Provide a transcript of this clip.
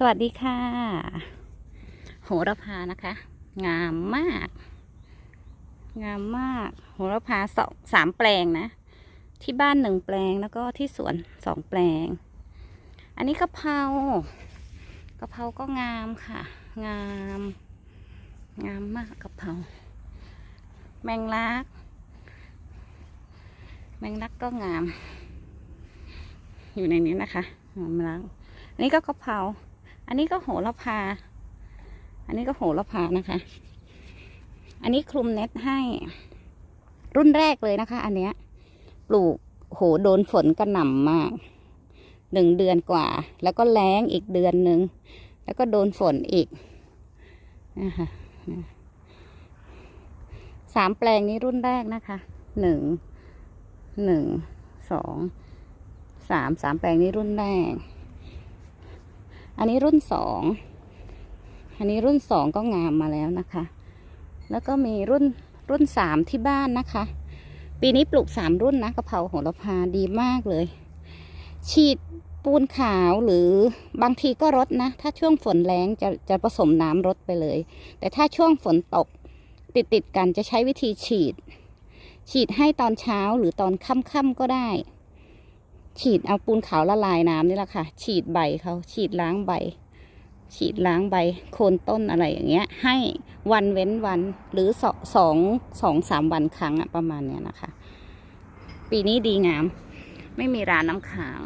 สวัสดีค่ะ โหระพานะคะ งามมาก งามมาก โหระพาสองสามแปลงนะ ที่บ้านหนึ่งแปลงแล้วก็ที่สวนสองแปลง อันนี้กะเพรากะเพราก็งามค่ะ งาม งามมากกะเพราแมงลัก แมงลักก็งาม อยู่ในนี้นะคะแมงลักอันนี้ก็กะเพรา อันนี้ก็โหระพา อันนี้ก็โหระพานะคะ อันนี้คลุมเน็ตให้ รุ่นแรกเลยนะคะ อันเนี้ย ปลูกโหโดนฝนกระหน่ำมากหนึ่งเดือนกว่า แล้วก็แล้งอีกเดือนหนึ่งแล้วก็โดนฝนอีกนะคะสามแปลงนี้รุ่นแรกนะคะหนึ่งหนึ่งสองสามสามแปลงนี้รุ่นแรก อันนี้รุ่นสอง อันนี้รุ่นสองก็งามมาแล้วนะคะ แล้วก็มีรุ่นรุ่นสามที่บ้านนะคะ ปีนี้ปลูกสามรุ่นนะกระเพราโหระพาดีมากเลย ฉีดปูนขาวหรือบางทีก็รดนะ ถ้าช่วงฝนแรงจะจะผสมน้ำรดไปเลย แต่ถ้าช่วงฝนตกติดติดกันจะใช้วิธีฉีด ฉีดให้ตอนเช้าหรือตอนค่ำๆก็ได้ ฉีดเอาปูนขาวละลายน้ำนี่แหละค่ะ ฉีดใบเขาฉีดล้างใบ ฉีดล้างใบโคนต้นอะไรอย่างเงี้ย ให้วันเว้นวันหรือสองสองสองสามวันครั้งอะประมาณเนี้ยนะคะ ปีนี้ดีงาม ไม่มีร้านน้ำค้าง